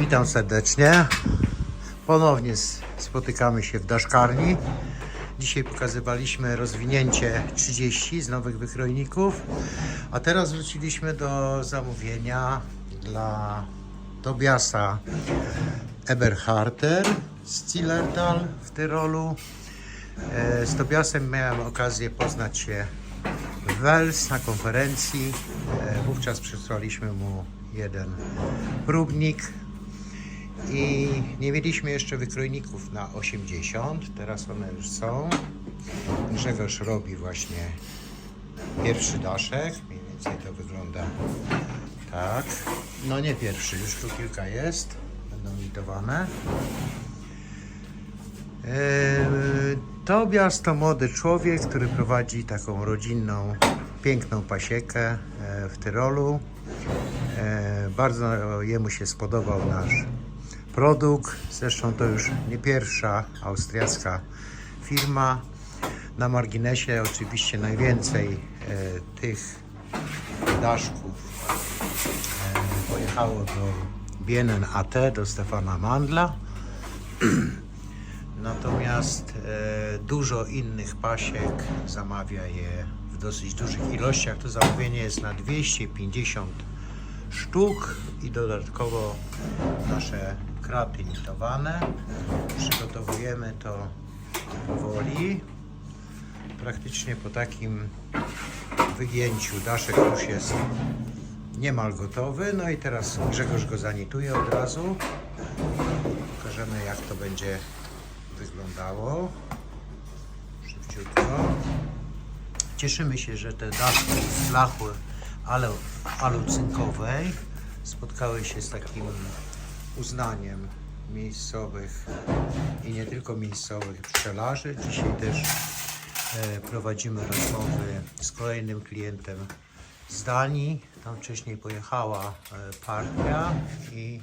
Witam serdecznie. Ponownie spotykamy się w daszkarni. Dzisiaj pokazywaliśmy rozwinięcie 30 z nowych wykrojników, a teraz wróciliśmy do zamówienia dla Tobiasa Eberharter z Zillertal w Tyrolu. E, Z Tobiasem miałem okazję poznać się w Wels na konferencji. E, Wówczas przysłaliśmy mu jeden próbnik i nie mieliśmy jeszcze wykrojników na 80. Teraz one już są. Grzegorz robi właśnie pierwszy daszek. Mniej więcej to wygląda tak. No nie pierwszy, już tu kilka jest. Będą litowane. Eee, Tobias to młody człowiek, który prowadzi taką rodzinną, piękną pasiekę e, w Tyrolu. E, Bardzo jemu się spodobał nasz produkt. Zresztą to już nie pierwsza austriacka firma. Na marginesie oczywiście najwięcej e, tych daszków e, pojechało do Bienen AT, do Stefana Mandla. Natomiast e, dużo innych pasiek zamawia je w dosyć dużych ilościach. To zamówienie jest na 250 sztuk i dodatkowo nasze kraty litowane. Przygotowujemy to powoli. Praktycznie po takim wygięciu daszek już jest niemal gotowy. No i teraz Grzegorz go zanituje od razu. Pokażemy jak to będzie wyglądało. Szybciutko. Cieszymy się, że te daszki z ale alucynkowej spotkały się z takim uznaniem miejscowych i nie tylko miejscowych pszczelarzy. Dzisiaj też e, prowadzimy rozmowy z kolejnym klientem z Danii. Tam wcześniej pojechała e, partia i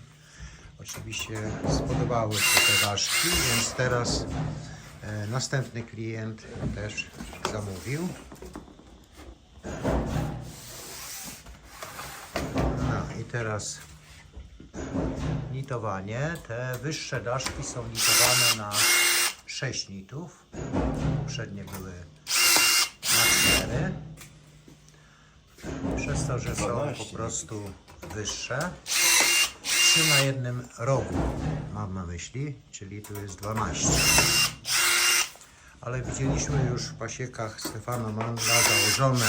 oczywiście spodobały się te daszki, więc teraz e, następny klient też zamówił. No i teraz nitowanie. Te wyższe daszki są nitowane na 6 nitów. Poprzednie były na 4. Przez to, że są 12 po prostu wyższe. 3 na jednym rogu mam na myśli, czyli tu jest 12. Ale widzieliśmy już w pasiekach Stefana Mandla założone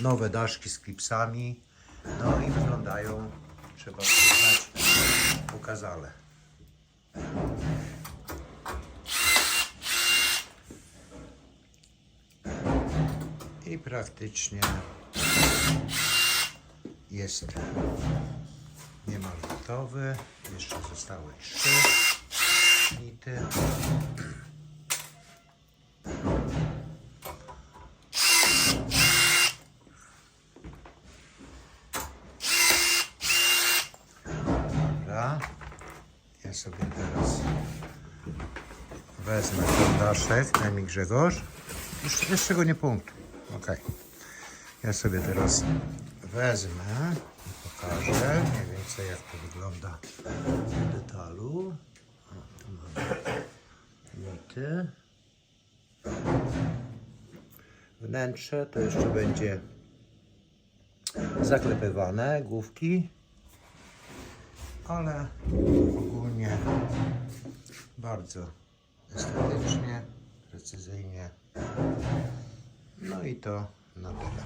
nowe daszki z klipsami. No i wyglądają, trzeba przyznać, I praktycznie jest niemal gotowy. Jeszcze zostały trzy nity. Ja sobie teraz wezmę ten daszek. Daj mi Grzegorz. Już jeszcze go nie punkt. Ok. Ja sobie teraz wezmę i pokażę mniej więcej jak to wygląda w detalu. O, tu mamy nity. Wnętrze to jeszcze będzie zaklepywane, główki ale ogólnie bardzo estetycznie, precyzyjnie. No i to na tyle.